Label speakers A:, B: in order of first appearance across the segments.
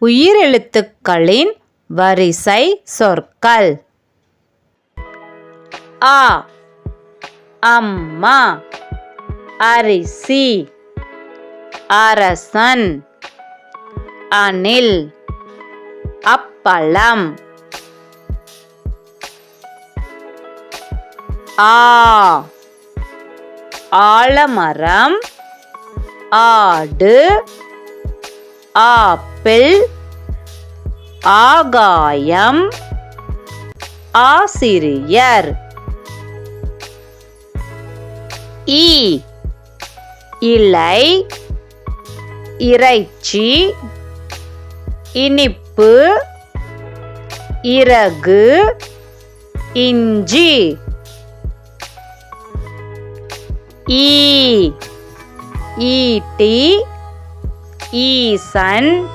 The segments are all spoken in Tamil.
A: உயிரெழுத்துக்களின் வரிசை சொற்கள். ஆ அம்மா அரிசி அரசன் அணில் அப்பளம். ஆ ஆலமரம் ஆடு ஆப்பிள் ஆகாயம் ஆசிரியர். ஈ இலை இறைச்சி இனிப்பு இறகு இஞ்சி. ஈ ஈட்டி ஈசன்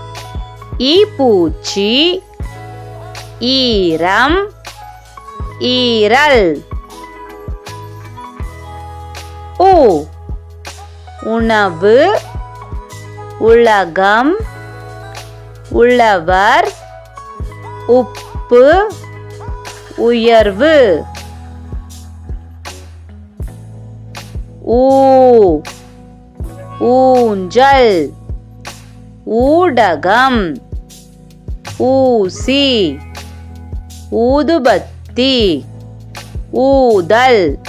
A: ஈப்பூச்சி ஈரம் ஈரல். உ உணவு உலகம் உழவர் உப்பு உயர்வு. ஊ ஊஞ்சல். ஊடகம். ஊசி. ஊதுபத்தி. ஊதல்.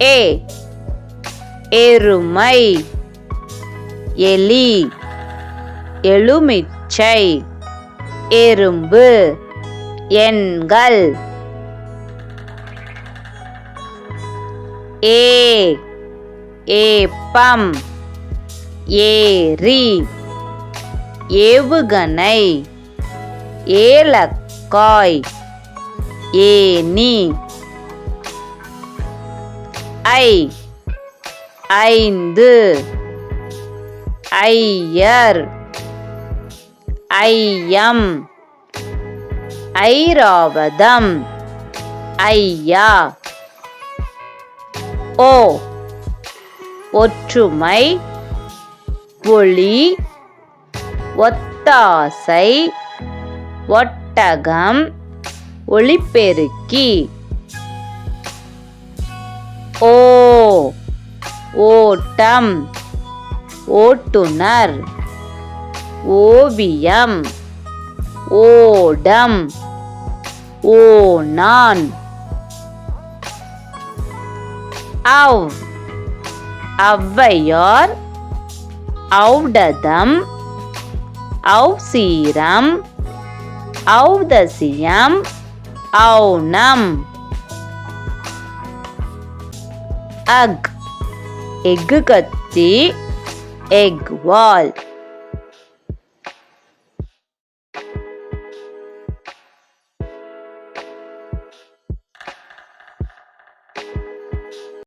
A: ஏ. எருமை. எலி. எலுமிச்சை. எறும்பு. எண்கள். ஏ. ஏப்பம். ஏரி. ஏவுகணை. ஏலக்காய். ஏனி ஐ. ஐந்து. ஐயர். ஐயம். ஐராவதம். ஐயா. ஓ. ஒற்றுமை ஒளி ஒத்தாசை ஒட்டகம் ஒளிப்பெருக்கி. ஓ ஓட்டம் ஓட்டுனர் ஓவியம் ஓடம் ஓணான் அவ் ஔவையார் ஔடதம் ஔசீரம் ஔதசியம் ஔனம். அக் எஃகு கத்தி எக் வால்.